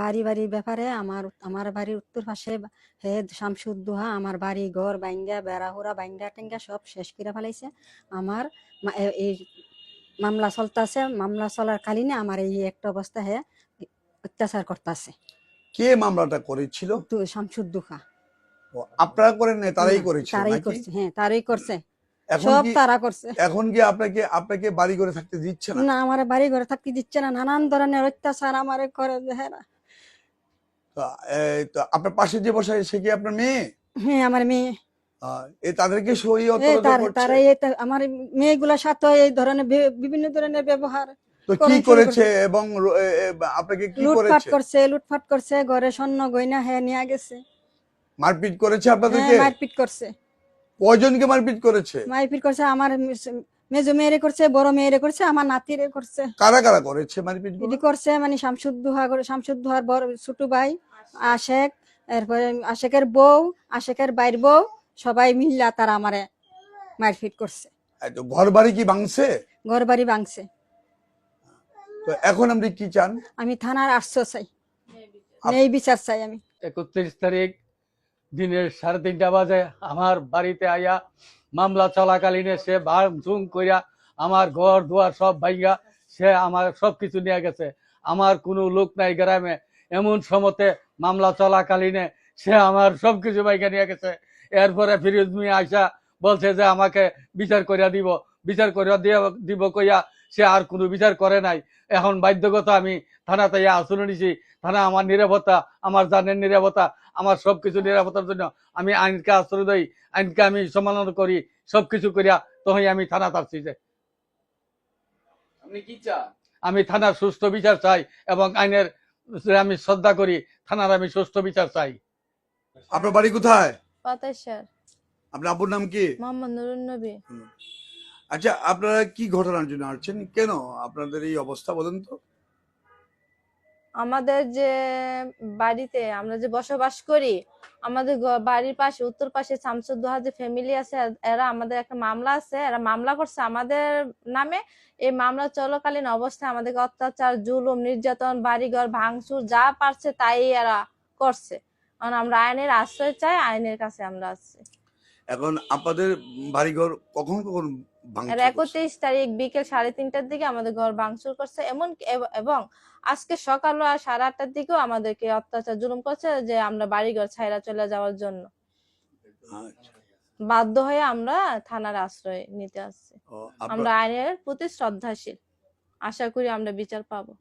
বাড়ি বাড়ি ব্যাপারে আমার আমার বাড়ির উত্তর পাশে হে শামসুদ্দোহা আমার বাড়ি ঘর বাইঙ্গা বেড়াহুরা বাইঙ্গা টেঙ্গা সব শেষ করে ফেলাইছে। আমার এই মামলা চলতেছে মামলা চলার কালীনে আমার এই একটা অবস্থা হে অত্যাচার করতেছে। কে মামলাটা করেছিল? শামসুদ্দোহা। আপনারা করেন নাই তারাই না, করেছিল তারাই করছে হ্যাঁ তারাই করছে। সব তারা করছে। এখন কি আপনাকে আপনাকে বাড়ি করে থাকতে দিচ্ছে না? না আমার বাড়ি ঘরে থাকতে দিচ্ছে না নানান ধরনের অত্যাচার আমারে করে তো আপনার পাশে যে বসে সে কি আপনার মেয়ে? হ্যাঁ আমার মেয়ে। এ তাদেরকে সই আমার মেয়েগুলোর সাথে এই ধরনের বিভিন্ন ধরনের ব্যবহার তো কি করেছে। এবং আপনাকে কি লুটপাট করছে? লুটপাট করছে ঘরে স্বর্ণ গয়না হ্যাঁ নিয়ে গেছে। মারপিট করেছে হ্যাঁ আপনাদেরকে? মারপিট করছে। কয়জনকে মারপিট করেছে? মারপিট করছে আমার মেজো মেয়েরে করছে বড় মেয়েরে করছে আমার নাতিরে করছে। কারা কারা করেছে মারপিট এটি করছে মানে শামসুদ্দোহা করে শামসুদ্দোহার বড় ছোট ভাই আশেক এরপরে আশেকের বউ আশেকের বাইর বউ সবাই মিল্লা তারা আমারে মারপিট করছে। তো ঘর বাড়ি কি ভাঙছে? ঘর বাড়ি ভাঙছে। তো এখন আপনি কি চান? আমি থানার আটশো চাই। নেই বিচার চাই আমি। একত্রিশ তারিখ দিনের সাড়ে তিনটা বাজে আমার বাড়িতে আইয়া মামলা চলাকালীনে সে ভাঙচুং করিয়া আমার ঘর দুয়ার সব ভাইয়া, সে আমার সব কিছু নিয়ে গেছে। আমার কোনো লোক নাই গ্রামে। এমন সমতে মামলা চলাকালীনে সে আমার সব কিছু ভাইকে নিয়ে গেছে। এরপরে ফিরোজ মিয়া আইসা বলছে যে আমাকে বিচার করিয়া দিব। বিচার করিয়া দিয়া দিব কইয়া সে আর কোনো বিচার করে নাই। এখন বাধ্যগত আমি থানাতে ইয়া আসলে নিছি। থানা আমার নিরাপত্তা আমার জানের নিরাপত্তা আমার সব কিছু নিরাপত্তার জন্য আমি আইনকে আশ্রয় দেই আইনকে আমি সম্মাননা করি সবকিছু করিয়া তখন আমি থানা আসছি যে। আপনি কি চান? আমি থানার সুস্থ বিচার চাই এবং আইনের আমি শ্রদ্ধা করি থানার আমি সুস্থ বিচার চাই। আপনার বাড়ি কোথায়? পাতাইশার আপনার আব্বুর নাম কি? মোহাম্মদ নুরুন নবী। আচ্ছা আপনারা কি ঘটনার জন্য আসছেন? কেন আপনাদের এই অবস্থা বলেন তো। আমাদের যে বাড়িতে আমরা যে বসবাস করি আমাদের গ- বাড়ির পাশে উত্তর পাশে শামসুদ্দোহা যে ফ্যামিলি আছে এরা আমাদের একটা মামলা আছে এরা মামলা করছে আমাদের নামে। এই মামলা চলাকালীন অবস্থায় আমাদেরকে অত্যাচার জুলুম নির্যাতন বাড়িঘর ভাঙচুর যা পারছে তাই এরা করছে। কারণ আমরা আইনের আশ্রয় চাই আইনের কাছে আমরা আছি। এখন আপনাদের বাড়িঘর কখন কখন? একত্রিশ তারিখ বিকেল সাড়ে তিনটার দিকে আমাদের ঘর ভাঙচুর করছে এমন এবং আজকে সকাল আর সাড়ে আটটার দিকেও আমাদেরকে অত্যাচার জুলুম করছে যে আমরা বাড়ি ঘর ছাইরা চলে যাওয়ার জন্য। আচ্ছা। বাধ্য হয়ে আমরা থানার আশ্রয় নিতে আসছি। আমরা আইনের প্রতি শ্রদ্ধাশীল। আশা করি আমরা বিচার পাবো।